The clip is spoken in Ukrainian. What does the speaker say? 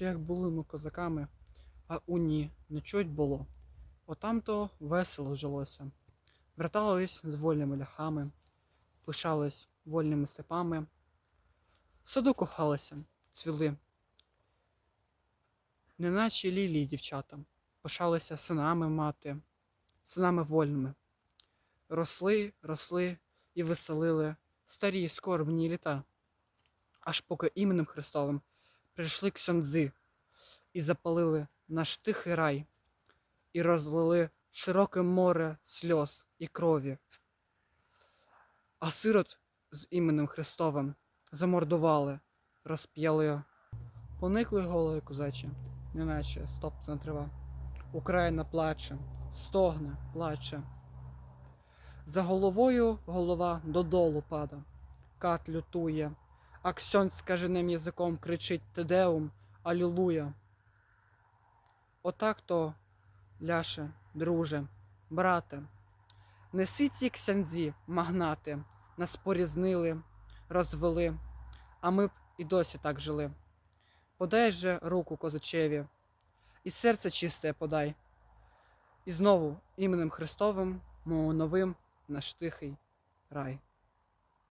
Ще як були ми козаками, а уні не чуть було. Отам то весело жилося. Вертались з вольними ляхами, пишались вольними степами. В саду кохалися, цвіли. Неначе лілії дівчата, пишалися синами мати, синами вольними. Росли, росли і веселили старі скорбні літа, аж поки іменем Христовим прийшли ксьондзи і запалили наш тихий рай, і розлили широке море сльоз і крові. А сирот з іменем Христовим замордували, розп'яли. Поникли голови козачі, неначе стоптана трива. Україна плаче, стогне, плаче. За головою голова додолу пада, кат лютує, а ксьон скаженим язиком кричить Тедеум, Алілуя. Отак то, ляше, друже, брате, неси ці ксяндзі, магнати, нас порізнили, розвели, а ми б і досі так жили. Подай же руку козачеві, і серце чисте подай. І знову іменем Христовим, мов новим наш тихий рай.